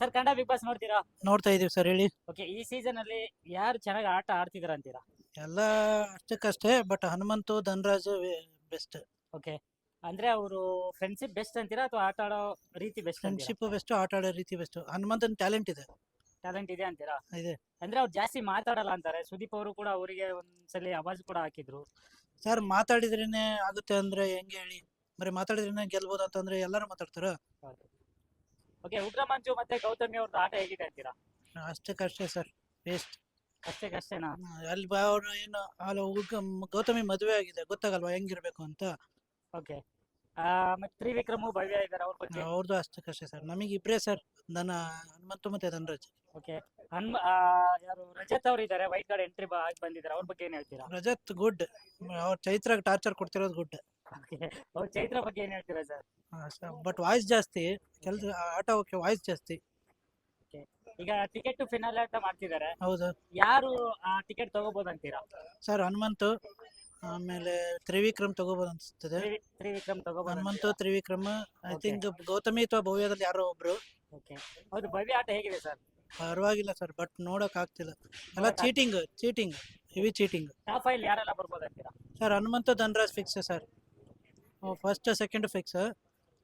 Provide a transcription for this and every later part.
Sir Kannada big boss ನೋಡ್ತೀರಾ? ನೋಡ್ತಾ ಇದೀವಿ ಸರ್ ಹೇಳಿ. ಓಕೆ ಈ ಸೀಸನ್ ಅಲ್ಲಿ ಯಾರು ಚೆನ್ನಾಗಿ ಆಟ ಆಡ್ತಿದಾರ ಅಂತೀರಾ? ಎಲ್ಲ ಅಷ್ಟಕ್ಕಷ್ಟೇ but Hanumanthu Dhanraj best okay ಅಂದ್ರೆ ಅವರು ಫ್ರೆಂಡ್ಶಿಪ್ ಬೆಸ್ಟ್ ಅಂತೀರಾ ಅಥವಾ ಆಟ ಆಡೋ ರೀತಿ ಬೆಸ್ಟ್ ಫ್ರೆಂಡ್ಶಿಪ್ ಬೆಸ್ಟ್ ಆಟ ಆಡೋ ರೀತಿ ಬೆಸ್ಟ್ ಹನುಮಂತನ ಟ್ಯಾಲೆಂಟ್ ಇದೆ. ಟ್ಯಾಲೆಂಟ್ ಇದೆ ಅಂತೀರಾ? ಇದೆ. ಅಂದ್ರೆ ಅವ್ರು ಜಾಸ್ತಿ ಮಾತಾಡಲ್ಲ ಅಂತಾರೆ. ಸುದೀಪ್ ಅವರು ಕೂಡ ಅವರಿಗೆ ಒಂದ್ಸಲಿ ಅವಾಜ್ ಕೂಡ ಹಾಕಿದ್ರು. ಸರ್ ಮಾತಾಡಿದ್ರೇನೆ ಆಗುತ್ತೆ ಅಂದ್ರೆ ಹೆಂಗೆ ಹೇಳಿ? ಬರೀ ಮಾತಾಡಿದ್ರೇನೆ ಗೆಲ್ಬೋದು ಅಂತಂದ್ರೆ ಎಲ್ಲರೂ ಮಾತಾಡ್ತಾರ? ಓಕೆ ಉಗ್ರ ಮಂಜು ಮತ್ತೆ ಗೌತಮಿ ಅವ್ರದ್ದು ಆಟ ಹೇಗಿದೆ ಅಂತೀರಾ? ಅಷ್ಟಕ್ಕಷ್ಟೇ ಸರ್ ವೇಸ್ಟ್ ಅಷ್ಟೇ ಕಷ್ಟೇನಾ ಅಲ್ಲಿ ಅವ್ರು ಏನು ಅಲ್ಲ ಹುಡ್ಗ- ಗೌತಮಿ ಮದುವೆ ಆಗಿದೆ ಗೊತ್ತಾಗಲ್ವಾ ಹೆಂಗಿರ್ಬೇಕು ಅಂತ? ಓಕೆ ಮತ್ತೆ ತ್ರಿವಿಕ್ರಮು ಭವ್ಯ ಇದ್ದಾರೆ ಅವ್ರ ಬಗ್ಗೆ? ಅವ್ರದ್ದು ಅಷ್ಟಕ್ಕಷ್ಟೇ ಸರ್ ನಮಗೆ ಇಬ್ರೇ ಸರ್ ನನ್ನ ಹನುಮಂತು ಮತ್ತೆ ಧನರಾಜ್. ಓಕೆ ಹನ್ಮ ಆ, ಯಾರು ರಜತ್ ಅವ್ರು ಇದ್ದಾರೆ ವೈಟ್ ಕಾರ್ಡ್ ಎಂಟ್ರಿ ಆಗಿ ಬಂದಿದ್ದಾರೆ ಅವ್ರ ಬಗ್ಗೆ ಏನ್ ಹೇಳ್ತೀರಾ? ರಜತ್ ಗುಡ್ ಅವ್ರ ಚೈತ್ರಾಗ ಟಾರ್ಚರ್ ಕೊಡ್ತಿರೋದು ಗುಡ್ ಚೈತ್ರ ಬಗ್ಗೆ ಏನ್ ಹೇಳ್ತೀರಾ ಸರ್? ಬಟ್ ವಾಯ್ಸ್ ಜಾಸ್ತಿ ಕೆಲಸ ಆಟ ಓಕೆ ವಾಯ್ಸ್ ಜಾಸ್ತಿ. ಈಗ ಟಿಕೆಟ್ ಟು ಫಿನಾಲ್ ಅಂತ ಮಾಡ್ತಿದ್ದಾರೆ ಹೌದು. ಯಾರು ಆ ಟಿಕೆಟ್ ತಗೋಬಹುದು ಅಂತೀರಾ? ಸರ್ ಹನುಮಂತು ಆಮೇಲೆ ತ್ರಿವಿಕ್ರಮ್ ತಗೋಬಹುದು ಅನ್ಸುತ್ತದೆ. ತ್ರಿವಿ- ತ್ರಿವಿಕ್ರಮ್ ತಗೋಬಹುದು Hanumanthu Trivikram I Okay. Think Gauthami ಅಥವಾ ಭವ್ಯದಲ್ಲಿ ಯಾರೋ ಒಬ್ರು. ಓಕೆ. ಹೌದು ಭವ್ಯ ಆಟ ಹೇಗಿದೆ ಸರ್? ಪರವಾಗಿಲ್ಲ ಸರ್ ಬಟ್ ನೋಡಕ್ ಆಗ್ತಿಲ್ಲ. ಎಲ್ಲ ನೋಡಕ್ cheating cheating heavy cheating top five ಯಾರೆಲ್ಲ ಬರ್ಬೋದು ಅಂತೀರಾ sir Hanumanthu Dhanraj fix sir. First second fix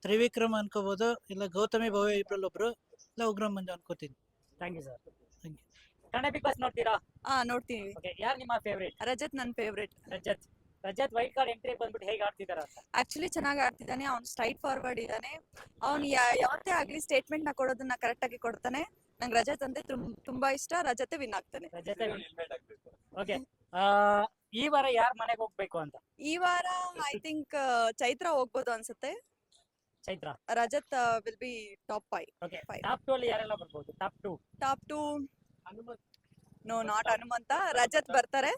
Trivikram ಅನ್ಕೋಬಹುದು ಇಲ್ಲ ಗೌತಮಿ ಭವ್ಯ ಇಬ್ರಲ್ಲಿ ಒಬ್ರು ಇಲ್ಲ ಉಗ್ರಂ ಮಂಜು ಅನ್ಕೋತೀನಿ. Thank you sir Thank Kannada big boss ನೋಡ್ತೀರಾ? ಹಾ ನೋಡ್ತೀನಿ. ಓಕೆ ಯಾರು ನಿಮ್ಮ ಫೇವ್ರೇಟ್ ರಜತ್ ನನ್ನ favourite Rajath. Rajath white card entry ಬಂದ್ಬಿಟ್ಟು ಹೇಗೆ ಆಡ್ತಿದಾರ ಅಂತ? ಆಕ್ಚುಲಿ ಚೆನ್ನಾಗಿ ಆಡ್ತಿದ್ದಾನೆ ಅವ್ನು ಸ್ಟ್ರೈಟ್ ಫಾರ್ವರ್ಡ್ ಇದ್ದಾನೆ. ಅವ್ನು ಯಾವತ್ತೇ ಆಗ್ಲಿ ಸ್ಟೇಟ್ಮೆಂಟ್ನ ಕೊಡೋದನ್ನ ಕರೆಕ್ಟ್ ಆಗಿ ಕೊಡ್ತಾನೆ. ನಂಗೆ ರಜತ್ ಅಂದ್ರೆ ತುಂಬಾ ಇಷ್ಟ ರಜತೆ ವಿನ್ ಆಗ್ತಾನೆ. ರಜತೆ ಓಕೆ ಈ ವಾರ ಯಾರ ಮನೆಗೆ ಹೋಗ್ಬೇಕು ಅಂತ? ಈ ವಾರ ಐ ಥಿಂಕ್ ಚೈತ್ರ ಹೋಗ್ಬೋದು ಅನ್ಸುತ್ತೆ. Chaitra? Rajath will be top five okay Fine. Top two ಅಲ್ಲಿ ಯಾರೆಲ್ಲ ಬರ್ಬೋದು? Top two top two no not Hanumantha. Rajath ಬರ್ತಾರೆ.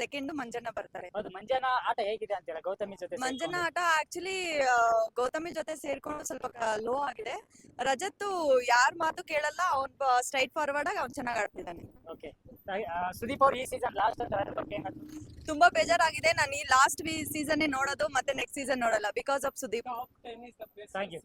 ಸೆಕೆಂಡ್ ಮಂಜಣ್ಣ ಬರ್ತಾರೆ. ಹೌದು ಮಂಜಾನ ಆಟ ಹೇಗಿದೆ ಅಂತೀರಾ? ಗೌತಮಿ ಜೊತೆ ಮಂಜಣ್ಣ ಆಟ ಆಕ್ಚುಲಿ ಗೌತಮಿ ಜೊತೆ ಸೇರ್ಕೊಂಡು ಸ್ವಲ್ಪ ಲೋ ಆಗಿದೆ. ರಜತ್ ಯಾರ್ ಮಾತು ಕೇಳಲ್ಲ ಅವ್ನ್ ಸ್ಟ್ರೈಟ್ ಫಾರ್ವರ್ಡ್ ಆಗಿ ಅವ್ನ್ ಚೆನ್ನಾಗಿ ಆಡ್ತಿದ್ದಾನೆ. ಓಕೆ ಸುದೀಪ್ ಅವ್ರು ಈ ಸೀಸನ್ ಲಾಸ್ಟ್ ಅಂತ ಅದ್ರ ಬಗ್ಗೆ ಏನಾದ್ರು ತುಂಬಾ ಬೇಜಾರಾಗಿದೆ. ನಾನು ಈ ಲಾಸ್ಟ್ ಸೀಸನ್ ನೋಡೋದು ಮತ್ತೆ ನೆಕ್ಸ್ಟ್ ಸೀಸನ್ ನೋಡಲ್ಲ because of Sudeep. Thank you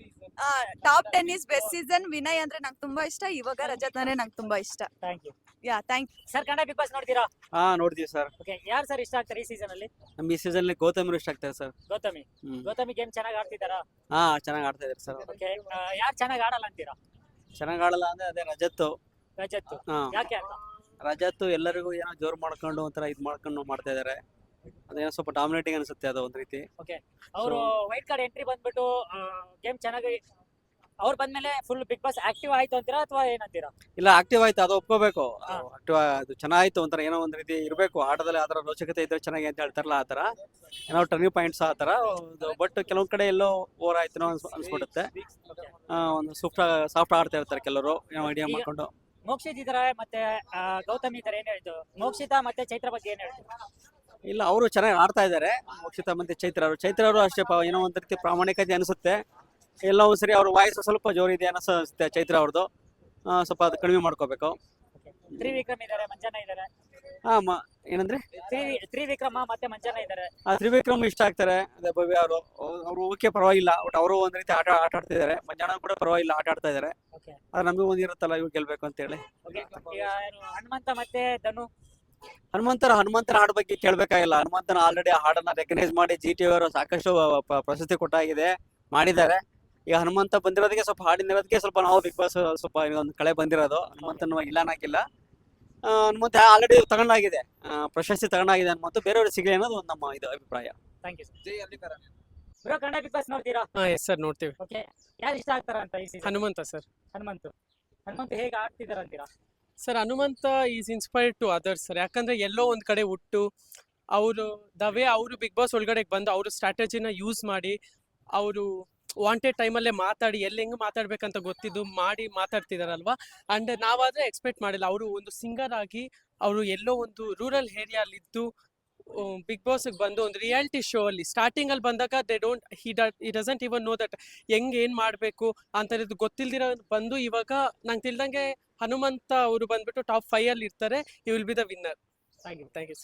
top ten is best season Vinay ಅಂದ್ರೆ ನಂಗೆ ತುಂಬಾ ಇಷ್ಟ. ಇವಾಗ ರಜತ್ ಅಂದ್ರೆ ನಂಗೆ ತುಂಬಾ ಇಷ್ಟ. Thank you yeah thank sir Kannada big boss ನೋಡ್ತೀರಾ? ಹಾ ನೋಡ್ತೀವಿ ಸರ್ ಓಕೆ ಯಾರು ಸರ್ ಇಷ್ಟ ಆಗ್ತಾರೆ ಈ ಸೀಸನ್ ಅಲ್ಲಿ ನಮ್ ಈ ಸೀಸನ್ ಗೌತಮರು ಇಷ್ಟ ಆಗ್ತಾರೆ ಸರ್ ಗೌತಮಿ ಹ್ಮ್. ಗೌತಮಿ ಗೇಮ್ ಚೆನ್ನಾಗಿ ಆಡ್ತಿದಾರಾ ಹಾ ಚೆನ್ನಾಗಿ ಆಡ್ತಾ ಇದಾರೆ ಸರ್ ಓಕೆ ಯಾರು ಚೆನ್ನಾಗಿ ಆಡಲ್ಲ ಅಂತೀರಾ? ಚೆನ್ನಾಗಿ ಆಡಲ್ಲ ಅಂದ್ರೆ ಅದೇ ರಜತ್ತು. ರಜತ್ ಹಾ. ಯಾಕೆ ಅಂತ? ರಜತ್ತು ಎಲ್ಲರಿಗೂ ಏನೋ ಜೋರ್ ಮಾಡ್ಕೊಂಡು ಒಂಥರ ಇದ್ ಮಾಡ್ಕೊಂಡು ಮಾಡ್ತಾ ಇದಾರೆ. ಅದೇನೋ ಸ್ವಲ್ಪ ಡಾಮಿನೇಟಿಂಗ್ ಅನ್ಸುತ್ತೆ ಅದು ಒಂದ್ ರೀತಿ. ಓಕೆ ಅವರು ವೈಟ್ ಕಾರ್ಡ್ ಎಂಟ್ರಿ ಬಂದ್ಬಿಟ್ಟು ಗೇಮ್ ಚೆನ್ನಾಗಿ ಅವ್ರು ಬಂದ್ಮೇಲೆ ಫುಲ್ ಬಿಗ್ ಬಾಸ್ ಆಕ್ಟಿವ್ ಆಯ್ತು ಅಂತೀರಾ ಅಥವಾ ಏನಂತೀರಾ ಇಲ್ಲ ಆಕ್ಟಿವ್ ಆಯ್ತು ಅದು ಒಪ್ಕೋಬೇಕು. ಆಕ್ಟಿವ್ ಅದು ಚೆನ್ನಾಯ್ತು ಒಂಥರ ಏನೋ ಒಂದ್ ರೀತಿ ಇರಬೇಕು. ಆಟದಲ್ಲಿ ಅದರ ರೋಚಕತೆ ಇದ್ರೆ ಚೆನ್ನಾಗಿ ಅಂತ ಹೇಳ್ತಾರಲ್ಲ ಆ ತರ ಏನೋ ಟರ್ನಿಂಗ್ ಪಾಯಿಂಟ್ಸ್ ಆ ತರ. ಬಟ್ ಕೆಲವೊಂದ್ ಕಡೆ ಎಲ್ಲೋ ಓವರ್ ಆಯ್ತು ಅನ್ಸ್ ಅನ್ಸ್ಬಿಡುತ್ತೆ. ಆ, ಒಂದು ಸಾಫ್ಟ್ ಸಾಫ್ಟ್ ಆಡ್ತಾ ಇರ್ತಾರೆ ಕೆಲವರು. ಏನೋ ಐಡಿಯಾ ಮಾಡ್ಕೊಂಡು. ಮೋಕ್ಷಿತ್ ಇದಾರೆ ಮತ್ತೆ ಆ, ಗೌತಮಿ ಇದಾರೆ ಏನ್ ಹೇಳ್ತು ಮೋಕ್ಷಿತ ಮತ್ತೆ ಚೈತ್ರ ಬಗ್ಗೆ ಏನ್ ಹೇಳ್ತು ಇಲ್ಲ ಅವರು ಚೆನ್ನಾಗಿ ಆಡ್ತಾ ಇದ್ದಾರೆ ಮೋಕ್ಷಿತ ಮತ್ತೆ ಚೈತ್ರ ಅವರು. ಚೈತ್ರ ಅವರು ಅಷ್ಟೇ ಪ- ಏನೋ ಒಂದ್ ರೀತಿ ಪ್ರಾಮಾಣಿಕತೆ ಅನಿಸುತ್ತೆ. ಎಲ್ಲ ಒಂದ್ಸರಿ ಅವ್ರ ವಾಯ್ಸ್ ಸ್ವಲ್ಪ ಜೋರಿದೆ ಅನಿಸುತ್ತೆ ಚೈತ್ರ ಅವ್ರದ್ದು ಸ್ವಲ್ಪ ಅದು ಕಡಿಮೆ ಮಾಡ್ಕೋಬೇಕು. ತ್ರಿವಿಕ್ರಮ್ ಇದಾರೆ ಮಂಜಾನ ಇದಾರೆ. ಹಾ ಮ ಏನಂದ್ರೆ? ತ್ರಿವಿ ತ್ರಿವಿಕ್ರಮ ಮತ್ತೆ ಮಂಜಾನ ಇದ್ದಾರೆ. ಆ ತ್ರಿವಿಕ್ರಮ್ ಇಷ್ಟ ಆಗ್ತಾರೆ. ಅದೇ ಭವ್ಯ ಅವರು. ಅವರು ಓಕೆ ಪರವಾಗಿಲ್ಲ. ಬಟ್ ಅವರು ಒಂದ್ ರೀತಿ ಆಟ ಆಟ ಆಡ್ತಿದ್ದಾರೆ ಮಂಜಾನ ಕೂಡ ಪರವಾಗಿಲ್ಲ ಆಟ ಆಡ್ತಾ ಇದ್ದಾರೆ. ಆದ್ರೆ ನಮಗೂ ಒಂದ್ ಇರುತ್ತಲ್ಲ ಇವ್ ಗೆಲ್ಬೇಕು ಅಂತ ಹೇಳಿ. ಹನುಮಂತ ಮತ್ತೆ ಧನು? ಹನುಮಂತರ ಹನುಮಂತನ ಹಾಡ್ ಬಗ್ಗೆ ಕೇಳ್ಬೇಕಾಗಿಲ್ಲ. ಹನುಮಂತನ ಆಲ್ರೆಡಿ ಹಾಡನ್ನ ರೆಕಗ್ನೈಸ್ ಮಾಡಿ ಜಿ ಟಿ ಅವರು ಸಾಕಷ್ಟು ಪ್ರಶಸ್ತಿ ಕೊಟ್ಟಾಗಿದೆ ಮಾಡಿದ್ದಾರೆ. ಈಗ ಹನುಮಂತ ಬಂದಿರೋದಕ್ಕೆ ಸ್ವಲ್ಪ ಹಾಡಿನಿರೋದಕ್ಕೆ ಸ್ವಲ್ಪ ನಾವು ಬಿಗ್ ಬಾಸ್ ಸ್ವಲ್ಪ ಒಂದು ಕಳೆ ಬಂದಿರೋದು. ಹನುಮಂತನ ಇಲ್ಲ ಅನ್ನಕ್ಕಿಲ್ಲ ಆ, ಆಲ್ರೆಡಿ ತಗೊಂಡಾಗಿದೆ. ಪ್ರಶಸ್ತಿ ತಗೊಂಡಾಗಿದೆ ಅನ್ಮಂತು ಬೇರೆಯವ್ರಿಗೆ ಸಿಗಲಿ ಅನ್ನೋದು ಒಂದು ನಮ್ಮ ಇದು ಅಭಿಪ್ರಾಯ. Thank you bro Kannada big boss ನೋಡ್ತೀರಾ? ಹಾ ಎಸ್ ಸರ್ ನೋಡ್ತೀವಿ. ಓಕೆ ಯಾರು ಇಷ್ಟ ಆಗ್ತಾರ ಅಂತ ಈ ಸೀಸನ್ ಹನುಮಂತ ಸರ್ ಹನುಮಂತು. ಹನುಮಂತ ಹೇಗೆ ಆಡ್ತಿದಾರ ಅಂತೀರಾ? Sir Hanumantha is inspired to others sir ಯಾಕಂದ್ರೆ ಎಲ್ಲೋ ಒಂದ್ ಕಡೆ ಹುಟ್ಟು ಅವರು ವೇ ಅವರು ಬಿಗ್ ಬಾಸ್ ಒಳಗಡೆ ಬಂದು ಅವರು ಸ್ಟ್ರಾಟಜಿನ ಯೂಸ್ ಮಾಡಿ ಅವರು ವಾಂಟೆಡ್ ಟೈಮಲ್ಲೇ ಮಾತಾಡಿ, ಎಲ್ಲಿ ಹೆಂಗೆ ಮಾತಾಡ್ಬೇಕಂತ ಗೊತ್ತಿದ್ದು ಮಾಡಿ ಮಾತಾಡ್ತಿದಾರಲ್ವಾ? ಅಂಡ್ ನಾವಾದ್ರೆ ಎಕ್ಸ್ಪೆಕ್ಟ್ ಮಾಡಿಲ್ಲ. ಅವರು ಒಂದು ಸಿಂಗರ್ ಆಗಿ, ಅವರು ಎಲ್ಲೋ ಒಂದು ರೂರಲ್ ಏರಿಯಾಲಿದ್ದು ಬಿಗ್ ಬಾಸ್ಗೆ ಬಂದು ಒಂದು ರಿಯಾಲಿಟಿ ಶೋ ಅಲ್ಲಿ ಸ್ಟಾರ್ಟಿಂಗ್ ಅಲ್ಲಿ ಬಂದಾಗ they don't he he doesn't even know that ಹೆಂಗ್, ಏನ್ ಮಾಡ್ಬೇಕು ಅಂತದ್ದು ಗೊತ್ತಿಲ್ದಿರೋ ಬಂದು ಇವಾಗ ನಂಗೆ ತಿಳ್ದಂಗೆ ಹನುಮಂತ ಅವರು ಬಂದ್ಬಿಟ್ಟು ಟಾಪ್ ಫೈವ್ ಅಲ್ಲಿ ಇರ್ತಾರೆ. You will be the winner thank you thank you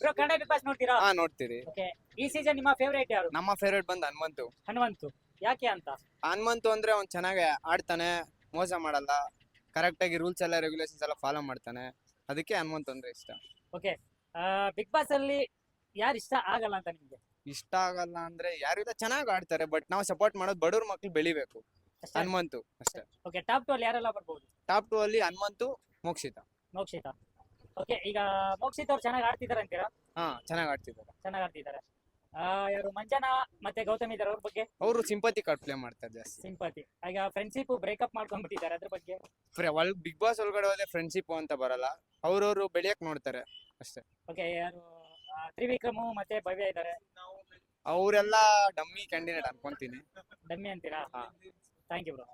bro Kannada big boss ನೋಡ್ತೀರಾ? ಹಾ ನೋಡ್ತೀರಿ. ಓಕೆ ಈ ಸೀಸನ್ ನಿಮ್ಮ ಫೇವರೇಟ್ ಯಾರು? ನಮ್ಮ ಫೇವ್ರೇಟ್ ಬಂದ್ ಹನುಮಂತು. ಹನುಮಂತು. ಯಾಕೆ ಅಂತ? ಹನುಮಂತು ಅಂದ್ರೆ ಅವ್ನ್ ಚೆನ್ನಾಗಿ ಆಡ್ತಾನೆ ಮೋಸ ಮಾಡಲ್ಲ ಕರೆಕ್ಟ್ ಆಗಿ ರೂಲ್ಸ್ ಎಲ್ಲ ರೆಗ್ಯುಲೇಷನ್ಸ್ ಎಲ್ಲ ಫಾಲೋ ಮಾಡ್ತಾನೆ. ಅದಕ್ಕೆ ಹನುಮಂತ್ ಅಂದ್ರೆ ಇಷ್ಟ. ಓಕೆ ಬಿಗ್ ಬಾಸ್ ಅಲ್ಲಿ ಯಾರು ಇಷ್ಟ ಆಗಲ್ಲ ಅಂತ ನಿಮಗೆ? ಇಷ್ಟ ಆಗಲ್ಲ ಅಂದ್ರೆ ಯಾರು ಇಲ್ಲ ಚೆನ್ನಾಗಿ ಆಡ್ತಾರೆ ಬಟ್ ನಾವು ಸಪೋರ್ಟ್ ಮಾಡೋದು ಬಡವ್ರ ಮಕ್ಳು ಬೆಳಿಬೇಕು. ಅಷ್ಟೇ? ಹನುಮಂತು ಅಷ್ಟೇ. ಓಕೆ ಟಾಪ್ ಟು ಅಲ್ಲಿ ಯಾರೆಲ್ಲ ಬರ್ಬೋದು? ಟಾಪ್ ಟು ಅಲ್ಲಿ ಹನುಮಂತು ಮೋಕ್ಷಿತ. ಮೋಕ್ಷಿತ. ಓಕೆ ಈಗ ಮೋಕ್ಷಿತ್ ಅವ್ರು ಚೆನ್ನಾಗಿ ಆಡ್ತಿದ್ದಾರೆ ಅಂತೀರಾ ಹಾ ಚೆನ್ನಾಗಿ ಆಡ್ತಿದ್ದಾರೆ. ಚೆನ್ನಾಗಿ ಆಡ್ತಿದ್ದಾರೆ ಆ, ಯಾರು ಮಂಜನಾ ಮತ್ತೆ ಗೌತಮ್ ಇದ್ದಾರೆ ಅವ್ರ ಬಗ್ಗೆ? ಅವರು ಸಿಂಪತಿ ಕಾರ್ಡ್ ಪ್ಲೇ ಮಾಡ್ತಾರೆ ಜಾಸ್ತಿ. ಸಿಂಪತಿ. ಈಗ ಫ್ರೆಂಡ್ಶಿಪ್ ಬ್ರೇಕಪ್ ಮಾಡ್ಕೊಂಡ್ಬಿಟ್ಟಿದ್ದಾರೆ ಅದ್ರ ಬಗ್ಗೆ? ಒಳ್ ಬಿಗ್ ಬಾಸ್ ಒಳಗಡೆ ಹೋದ್ರೆ ಫ್ರೆಂಡ್ಶಿಪ್ ಅಂತ ಬರಲ್ಲ. ಅವ್ರವ್ರು ಬೆಳೆಯಕ್ ನೋಡ್ತಾರೆ ಅಷ್ಟೇ. ಓಕೆ ಯಾರು ಆ, ತ್ರಿವಿಕ್ರಮು ಮತ್ತೆ ಭವ್ಯ ಇದ್ದಾರೆ ಅವರೆಲ್ಲ ಡಮ್ಮಿ ಕ್ಯಾಂಡಿಡೇಟ್ ಅನ್ಕೊಂತೀನಿ. ಡಮ್ಮಿ ಅಂತೀರಾ? ಹಾ. Thank you bro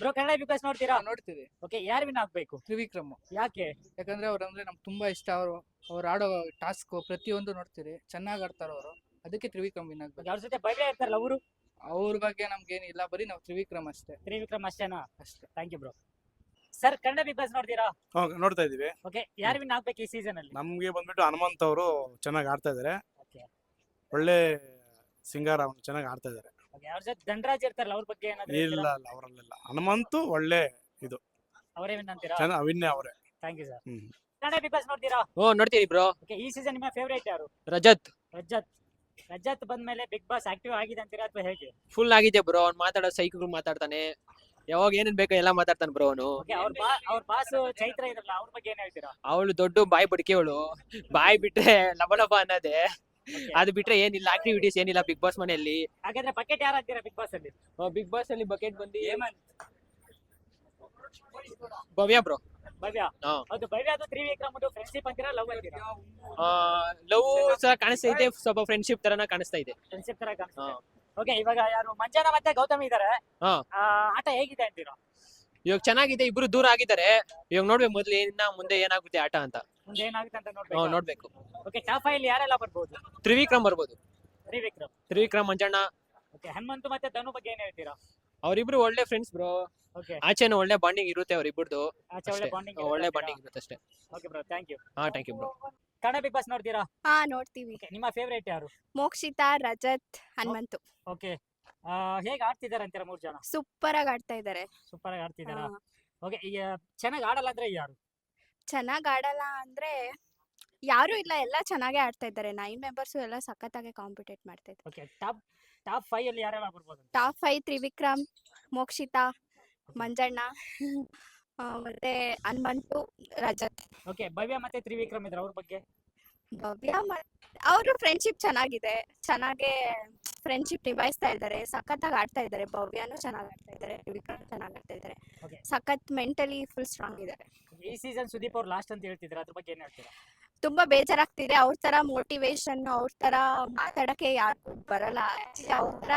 bro Kannada big boss ನೋಡ್ತೀರಾ ನೋಡ್ತೀವಿ. ಓಕೆ ಯಾರು ವಿನ್ ಆಗ್ಬೇಕು? ತ್ರಿವಿಕ್ರಮ್. ಯಾಕೆ? ಯಾಕಂದ್ರೆ ಅವ್ರಂದ್ರೆ ನಮ್ಗೆ ತುಂಬಾ ಇಷ್ಟ. ಅವರು ಅವ್ರು ಆಡೋ ಟಾಸ್ಕ್ ಪ್ರತಿಯೊಂದು ನೋಡ್ತೀರಿ. ಚೆನ್ನಾಗಿ ಆಡ್ತಾರ ಅವರು. ಅದಕ್ಕೆ ತ್ರಿವಿಕ್ರಮ್ ವಿನ್ ಆಗ್ಬೇಕು. ಅವ್ರ ಜೊತೆ ಬೈಬೇ ಇರ್ತಾರಲ್ಲ ಅವರು ಅವ್ರ ಬಗ್ಗೆ ನಮ್ಗೇನಿಲ್ಲ ಬರೀ ನಾವು ತ್ರಿವಿಕ್ರಮ್ ಅಷ್ಟೇ. ತ್ರಿವಿಕ್ರಮ್ ಅಷ್ಟೇನಾ? ಅಷ್ಟೇ. Thank you bro sir Kannada big boss ನೋಡ್ತೀರಾ ನೋಡ್ತಾ ಇದೀವಿ ಓಕೆ ಯಾರು ವಿನ್ ಆಗ್ಬೇಕು ಈ ಸೀಸನ್ ಅಲ್ಲಿ? ನಮ್ಗೆ ಬಂದ್ಬಿಟ್ಟು ಹನುಮಂತ್ ಅವರು ಚೆನ್ನಾಗಿ ಆಡ್ತಾ ಇದಾರೆ. ಓಕೆ ಒಳ್ಳೆ ಸಿಂಗಾರ ಚೆನ್ನಾಗಿ ಆಡ್ತಾ ಇದಾರೆ. ಓಕೆ ಅವ್ರ ಜೊತೆ ಧನರಾಜ್ ಇರ್ತಾರಲ್ಲ ಅವ್ರ ಬಗ್ಗೆ ಏನಾದ್ರು ಇಲ್ಲ ಇಲ್ಲ ಅವರಲ್ಲೆಲ್ಲ. ಹನುಮಂತು ಒಳ್ಳೆ ಅವರೇ ವಿನ್ ಅಂತೀರಾ? ಚೆನ್ನಾಗಿ ಅವಿನ್ಯ ಅವರೇ. Thank you sir hmm. Kannada big boss ನೋಡ್ತೀರಾ? ಓ ನೋಡ್ತೀವಿ ಬ್ರೋ. ಓಕೆ ಈ ಸೀಸನ್ ನಿಮ್ಮ ಫೇವರೇಟ್ ಯಾರು? ರಜತ್. ರಜತ್. ರಜತ್ ಬಂದ್ಮೇಲೆ ಬಿಗ್ ಬಾಸ್ ಆಕ್ಟಿವ್ ಆಗಿದೆ ಅಂತೀರಾ ಅಥವಾ ಹೇಗೆ? ಫುಲ್ ಆಗಿದೆ ಬ್ರೋ. ಅವ್ನು ಮಾತಾಡೋ ಸೈಕ್ಗಳು ಮಾತಾಡ್ತಾನೆ. ಯಾವಾಗ ಏನೇನ್ ಬೇಕೋ ಎಲ್ಲ ಮಾತಾಡ್ತಾನೆ ಬ್ರೋ ಅವನು. ಓಕೆ ಅವ್ರ ಬಾ ಅವ್ರ ಬಾಸ್ ಚೈತ್ರ ಇದ್ರಲ್ಲ ಅವ್ರ ಬಗ್ಗೆ ಏನ್ ಹೇಳ್ತೀರಾ? ಅವಳು ದೊಡ್ಡ ಬಾಯಿ ಬಡಿಕೆ ಅವಳು. ಬಾಯಿ ಬಿಟ್ರೆ ಲಬಲಬ ಲಬ ಅನ್ನೋದೇ. ಅದು ಬಿಟ್ರೆ ಏನಿಲ್ಲ ಆಕ್ಟಿವಿಟೀಸ್ ಏನಿಲ್ಲ ಬಿಗ್ ಬಾಸ್ ಮನೆಯಲ್ಲಿ. ಹಾಗಾದ್ರೆ ಬಕೆಟ್ ಯಾರು ಹಾಕ್ತೀರಾ ಬಿಗ್ ಬಾಸ್ ಅಲ್ಲಿ? ಬಿಗ್ ಬಾಸ್ ಅಲ್ಲಿ ಬಕೆಟ್ ಬಂದು ಭವ್ಯ ಬ್ರೋ ಭವ್ಯ? ಹಾ. ಹೌದು ಭವ್ಯ ಅದು ತ್ರಿವಿಕ್ರಮ್ ಅದು ಫ್ರೆಂಡ್ಶಿಪ್ ಅಂತೀರಾ ಲವ್ ಅಂತೀರಾ? ಲವ್ ಸಹ ಕಾಣಿಸ್ತಾ ಇದೆ ಸ್ವಲ್ಪ ಫ್ರೆಂಡ್ಶಿಪ್ ತರನ ಕಾಣಿಸ್ತಾ ಇದೆ. ಫ್ರೆಂಡ್ಶಿಪ್ ತರ ಹಾ. ಓಕೆ ಇವಾಗ ಯಾರು ಮಂಜಾನ ಮತ್ತೆ ಗೌತಮ್ ಇದಾರೆ. ಹಾ. ಆ, ಆಟ ಹೇಗಿದೆ ಅಂತೀರಾ? ಇವಾಗ ಚೆನ್ನಾಗಿದೆ ಇಬ್ರು ದೂರ ಆಗಿದ್ದಾರೆ. ಇವಾಗ ನೋಡ್ಬೇಕು ಮೊದ್ಲು ಇನ್ನ ಮುಂದೆ ಏನಾಗುತ್ತೆ ಆಟ ಅಂತ. ಮುಂದೆ ಏನಾಗುತ್ತೆ ಅಂತ ನೋಡ್ಬೇಕು. ನೋಡ್ಬೇಕು. ಓಕೆ ಟಾಪ್ ಫೈವ್ ಯಾರೆಲ್ಲ ಬರ್ಬೋದು? ತ್ರಿವಿಕ್ರಮ್ ಬರ್ಬೋದು. ತ್ರಿವಿಕ್ರಮ್. ತ್ರಿವಿಕ್ರಮ್ ಮಂಜಣ್ಣ. ಓಕೆ ಹನುಮಂತು ಮತ್ತೆ ಧನು ಬಗ್ಗೆ ಏನ್ ಹೇಳ್ತೀರಾ? ಅವರಿಬ್ರು ಒಳ್ಳೆ ಫ್ರೆಂಡ್ಸ್ ಬ್ರೋ ಓಕೆ ಆಚೆನೂ ಒಳ್ಳೆ ಬಾಂಡಿಂಗ್ ಇರುತ್ತೆ ಅವ್ರಿಬ್ರದ್ದು ಆಚೆ ಒಳ್ಳೆ. ಬಾಂಡಿಂಗ್ ಒಳ್ಳೆ ಬಾಂಡಿಂಗ್ ಇರುತ್ತೆ ಅಷ್ಟೇ. ಓಕೆ ಬ್ರೋ ಥ್ಯಾಂಕ್ ಯು ಹಾ thank you bro Kannada big boss ನೋಡ್ತೀರಾ? ಹಾ ನೋಡ್ತೀವಿ. Okay, ನಿಮ್ಮ ಫೇವರೇಟ್ ಯಾರು? ಮೋಕ್ಷಿತಾ ರಜತ್ ಹನುಮಂತು. ಓಕೆ ಹೇಗೆ ಆಡ್ತಿದ್ದಾರೆ ಅಂತೀರಾ ಮೂರ್ ಜನ? ಸೂಪರ್ ಆಗಿ ಆಡ್ತಾ ಇದ್ದಾರೆ ಸೂಪರ್ ಆಗಿ ಆಡ್ತಿದ್ದಾರೆ ಓಕೆ ಈಗ ಚೆನ್ನಾಗಿ ಆಡಲ್ಲ ಅಂದ್ರೆ ಯಾರು? ಚೆನ್ನಾಗಿ ಆಡಲ್ಲ ಅಂದ್ರೆ ಯಾರು ಇಲ್ಲ ಎಲ್ಲ ಚೆನ್ನಾಗೇ ಆಡ್ತಾ ಇದ್ದಾರೆ. ನೈನ್ ಮೆಂಬರ್ಸ್ ಎಲ್ಲ ಸಖತ್ತಾಗಿ ಕಾಂಪಿಟೇಟ್ ಮಾಡ್ತಾ ಇದ್ದಾರೆ. ಓಕೆ ಟಾಪ್ ಟಾಪ್ ಫೈವ್ ಅಲ್ಲಿ ಯಾರೆಲ್ಲ ಬರ್ಬೋದು ಅಂತ ಟಾಪ್ ಫೈವ್ ತ್ರಿವಿಕ್ರಮ್ ಮೋಕ್ಷಿತಾ ಮಂಜಣ್ಣ ಆ, ಮತ್ತೆ ಹನುಮಂತು ರಜತ್. ಓಕೆ ಭವ್ಯ ಮತ್ತೆ ತ್ರಿವಿಕ್ರಮ್ ಇದ್ರ ಅವ್ರ ಬಗ್ಗೆ? ಭವ್ಯ ಅವರು ಫ್ರೆಂಡ್ಶಿಪ್ ಚೆನ್ನಾಗಿದೆ. ಚೆನ್ನಾಗೆ ಫ್ರೆಂಡ್ಶಿಪ್ ನಿಭಾಯಿಸ್ತಾ ಇದ್ದಾರೆ. ಸಖತ್ತಾಗಿ ಆಡ್ತಾ ಇದ್ದಾರೆ. ಭವ್ಯನು ಚೆನ್ನಾಗಿ ಆಡ್ತಾ ಇದ್ದಾರೆ. ತ್ರಿವಿಕ್ರಮ್ ಚೆನ್ನಾಗಿ ಆಡ್ತಾ ಇದ್ದಾರೆ. Okay. ಸಖತ್ ಮೆಂಟಲಿ ಫುಲ್ ಸ್ಟ್ರಾಂಗ್ ಇದ್ದಾರೆ. ಈ ಸೀಸನ್ ಸುದೀಪ್ ಅವ್ರು ಲಾಸ್ಟ್ ಅಂತ ಹೇಳ್ತಿದ್ರು ಅದ್ರ ಬಗ್ಗೆ ಏನ್ ಹೇಳ್ತೀರಾ? ತುಂಬಾ ಬೇಜಾರಾಗ್ತಿದೆ. ಅವ್ರ ತರ ಮೋಟಿವೇಶನ್ ಅವ್ರ ತರ ಮಾತಾಡಕ್ಕೆ ಯಾರಿಗೂ ಬರಲ್ಲ. ಅವ್ರ ತರ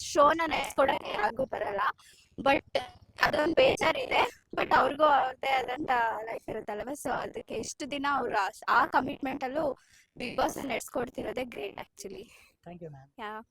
ಶೋನ ನಡೆಸ್ಕೊಡಕ್ಕೆ ಯಾರಿಗೂ ಬರಲ್ಲ. ಬಟ್ ಅದೊಂದು ಬೇಜಾರಿದೆ. ಬಟ್ ಅವ್ರಿಗೂ ಅವ್ರದೇ ಆದಂತ ಲೈಫ್ ಇರುತ್ತಲ್ವ? ಸೊ ಅದಕ್ಕೆ ಎಷ್ಟು ದಿನ ಅವ್ರು ಆ- ಆ ಕಮಿಟ್ಮೆಂಟ್ ಅಲ್ಲೂ big boss ನಡೆಸ್ಕೊಡ್ತಿರೋದೇ great actually thank you ma'am yeah